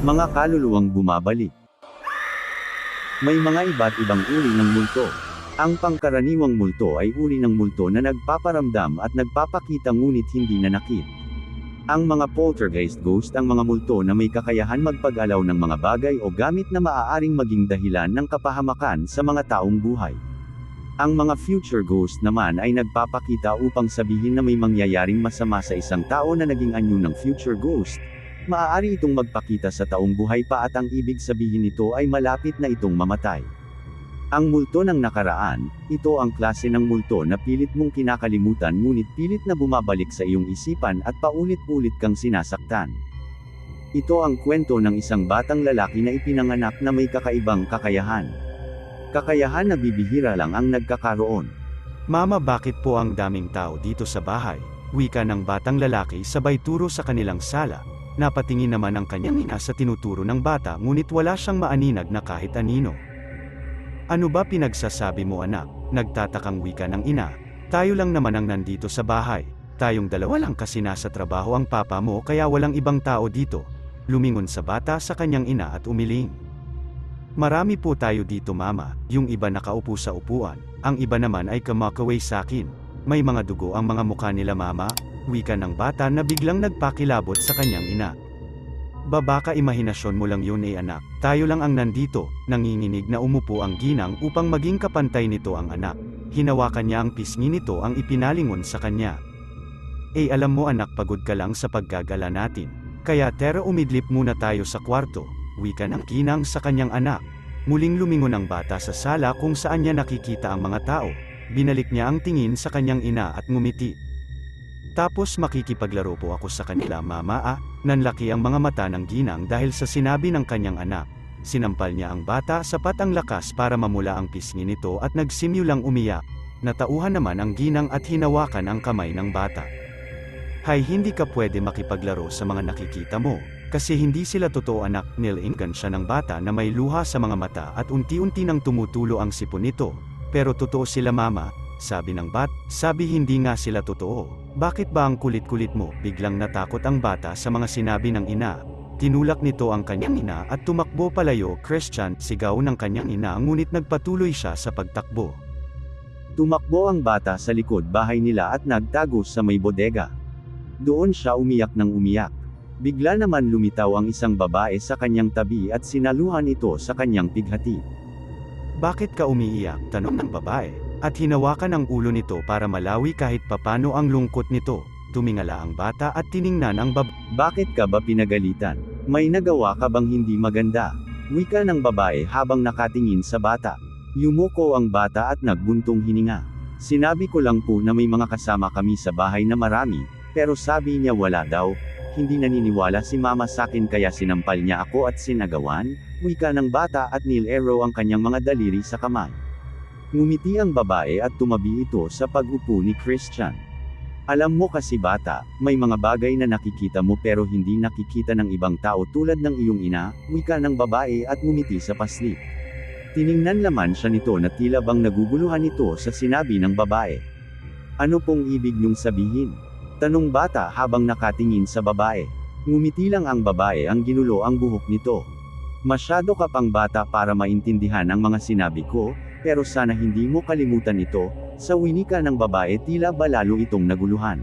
Mga kaluluwang bumabalik. May mga iba't ibang uri ng multo. Ang pangkaraniwang multo ay uri ng multo na nagpaparamdam at nagpapakita ngunit hindi nanakit. Ang mga poltergeist ghost ang mga multo na may kakayahan magpag-alaw ng mga bagay o gamit na maaaring maging dahilan ng kapahamakan sa mga taong buhay. Ang mga future ghost naman ay nagpapakita upang sabihin na may mangyayaring masama sa isang tao na naging anyo ng future ghost. Maaari itong magpakita sa taong buhay pa at ang ibig sabihin nito ay malapit na itong mamatay. Ang multo ng nakaraan, ito ang klase ng multo na pilit mong kinakalimutan ngunit pilit na bumabalik sa iyong isipan at paulit-ulit kang sinasaktan. Ito ang kwento ng isang batang lalaki na ipinanganak na may kakaibang kakayahan. Kakayahan na bibihira lang ang nagkakaroon. Mama bakit po ang daming tao dito sa bahay? Wika ng batang lalaki sabay turo sa kanilang sala. Napatingin naman ang kanyang ina sa tinuturo ng bata ngunit wala siyang maaninag na kahit anino. Ano ba pinagsasabi mo anak? Nagtatakang wika ng ina. Tayo lang naman ang nandito sa bahay. Tayong dalawa lang kasi nasa trabaho ang papa mo kaya walang ibang tao dito. Lumingon sa bata sa kanyang ina at umiling. Marami po tayo dito mama, yung iba nakaupo sa upuan, ang iba naman ay kamakaway sa akin. May mga dugo ang mga mukha nila mama, wika ng bata na biglang nagpakilabot sa kanyang ina. Babaka imahinasyon mo lang yun eh anak, tayo lang ang nandito, nanginginig na umupo ang ginang upang maging kapantay nito ang anak. Hinawakan niya ang pisngi nito ang ipinalingon sa kanya. Eh alam mo anak pagod ka lang sa paggagala natin. Kaya tera umidlip muna tayo sa kwarto, wika ng ginang sa kanyang anak. Muling lumingon ang bata sa sala kung saan niya nakikita ang mga tao. Binalik niya ang tingin sa kanyang ina at ngumiti. Tapos makikipaglaro po ako sa kanila mama ah, nanlaki ang mga mata ng ginang dahil sa sinabi ng kanyang anak. Sinampal niya ang bata sapat ang lakas para mamula ang pisngi nito at nagsimulang umiyak. Natauhan naman ang ginang at hinawakan ang kamay ng bata. Hay hindi ka pwede makipaglaro sa mga nakikita mo, kasi hindi sila totoo anak, nilingan siya ng bata na may luha sa mga mata at unti-unti nang tumutulo ang sipon nito. Pero totoo sila mama, sabi ng bat, sabi hindi nga sila totoo. Bakit ba ang kulit-kulit mo? Biglang natakot ang bata sa mga sinabi ng ina. Tinulak nito ang kanyang ina at tumakbo palayo, Christian, sigaw ng kanyang ina ngunit nagpatuloy siya sa pagtakbo. Tumakbo ang bata sa likod bahay nila at nagtago sa may bodega. Doon siya umiyak ng umiyak. Bigla naman lumitaw ang isang babae sa kanyang tabi at sinaluhan ito sa kanyang pighati. Bakit ka umiiyak? Tanong ng babae. At hinawakan ang ulo nito para malawi kahit papano ang lungkot nito. Tumingala ang bata at tiningnan ang bab... Bakit ka ba pinagalitan? May nagawa ka bang hindi maganda? Wika ng babae habang nakatingin sa bata. Yumuko ang bata at nagbuntong hininga. Sinabi ko lang po na may mga kasama kami sa bahay na marami, pero sabi niya wala daw, hindi naniniwala si mama sa akin kaya sinampal niya ako at sinagawan, wika ng bata at nilero ang kanyang mga daliri sa kamay. Ngumiti ang babae at tumabi ito sa pag-upo ni Christian. Alam mo kasi bata, may mga bagay na nakikita mo pero hindi nakikita ng ibang tao tulad ng iyong ina, wika ng babae at ngumiti sa paslit. Tiningnan laman siya nito na tila bang naguguluhan ito sa sinabi ng babae. Ano pong ibig niyong sabihin? Tanong bata habang nakatingin sa babae. Ngumiti lang ang babae ang ginulo ang buhok nito. Masyado ka pang bata para maintindihan ang mga sinabi ko, pero sana hindi mo kalimutan ito, sa winika ng babae tila ba lalo itong naguluhan.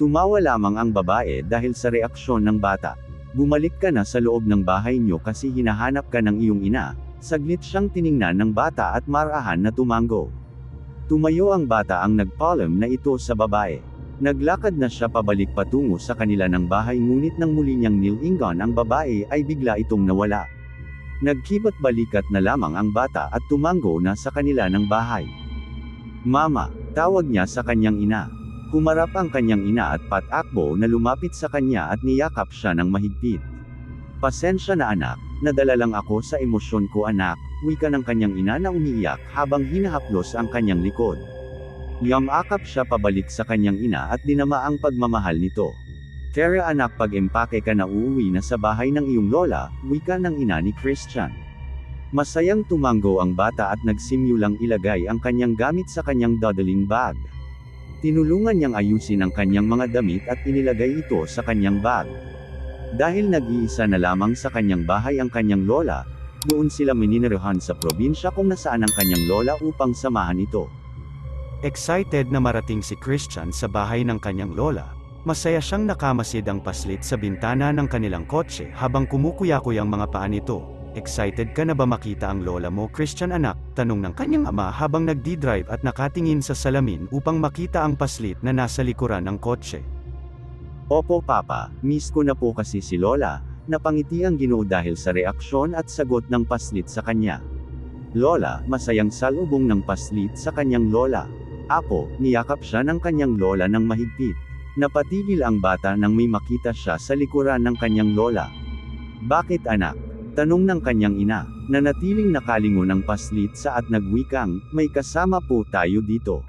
Tumawa lamang ang babae dahil sa reaksyon ng bata. Bumalik ka na sa loob ng bahay niyo kasi hinahanap ka ng iyong ina, saglit siyang tiningnan ng bata at marahan na tumango. Tumayo ang bata ang nagpalm na ito sa babae. Naglakad na siya pabalik patungo sa kanila ng bahay ngunit nang muli niyang nilingon ang babae ay bigla itong nawala. Nagkibat balikat na lamang ang bata at tumango na sa kanila ng bahay. Mama, tawag niya sa kanyang ina. Humarap ang kanyang ina at patakbo na lumapit sa kanya at niyakap siya ng mahigpit. Pasensya na anak, nadala lang ako sa emosyon ko anak, wika ng kanyang ina na umiiyak habang hinahaplos ang kanyang likod. Yamakap siya pabalik sa kanyang ina at dinama ang pagmamahal nito. Tara anak pag-empake ka na uuwi na sa bahay ng iyong lola, wika ng ina ni Christian. Masayang tumango ang bata at nagsimulang ilagay ang kanyang gamit sa kanyang dadaling bag. Tinulungan niyang ayusin ang kanyang mga damit at inilagay ito sa kanyang bag. Dahil nag-iisa na lamang sa kanyang bahay ang kanyang lola, doon sila mininirehan sa probinsya kung nasaan ang kanyang lola upang samahan ito. Excited na marating si Christian sa bahay ng kanyang lola, masaya siyang nakamasid ang paslit sa bintana ng kanilang kotse habang kumukuyakoy ang mga paa nito. Excited ka na ba makita ang lola mo Christian anak? Tanong ng kanyang ama habang nagdi-drive at nakatingin sa salamin upang makita ang paslit na nasa likuran ng kotse. Opo papa, miss ko na po kasi si lola, napangiti ang ginoo dahil sa reaksyon at sagot ng paslit sa kanya. Lola, masayang salubong ng paslit sa kanyang lola. Apo, niyakap siya ng kanyang lola ng mahigpit. Napatigil ang bata nang may makita siya sa likuran ng kanyang lola. Bakit anak? Tanong ng kanyang ina, na natiling nakalingon ang paslit sa at nagwikang, may kasama po tayo dito.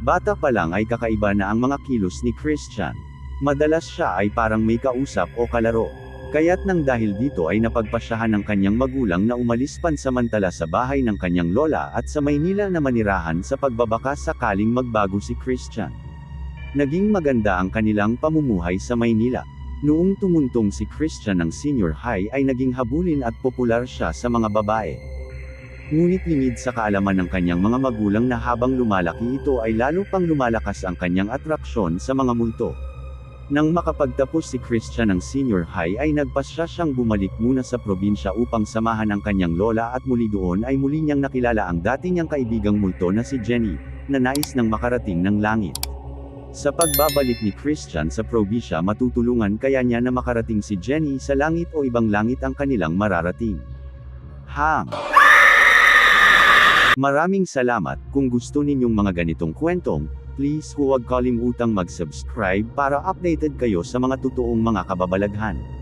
Bata pa lang ay kakaiba na ang mga kilos ni Christian. Madalas siya ay parang may kausap o kalaro. Kaya't nang dahil dito ay napagpasyahan ng kanyang magulang na umalis pansamantala sa bahay ng kanyang lola at sa Maynila na manirahan sa pagbabaka sakaling magbago si Christian. Naging maganda ang kanilang pamumuhay sa Maynila. Noong tumuntong si Christian ng senior high ay naging habulin at popular siya sa mga babae. Ngunit lingid sa kaalaman ng kanyang mga magulang na habang lumalaki ito ay lalo pang lumalakas ang kanyang atraksyon sa mga multo. Nang makapagtapos si Christian ng senior high ay nagpasya siyang bumalik muna sa probinsya upang samahan ang kanyang lola at muli doon ay muli niyang nakilala ang dati niyang kaibigang multo na si Jenny, na nais nang makarating ng langit. Sa pagbabalik ni Christian sa probinsya matutulungan kaya niya na makarating si Jenny sa langit o ibang langit ang kanilang mararating. Ham! Maraming salamat, kung gusto ninyong mga ganitong kwentong, please huwag kalimutang mag-subscribe para updated kayo sa mga totoong mga kababalaghan.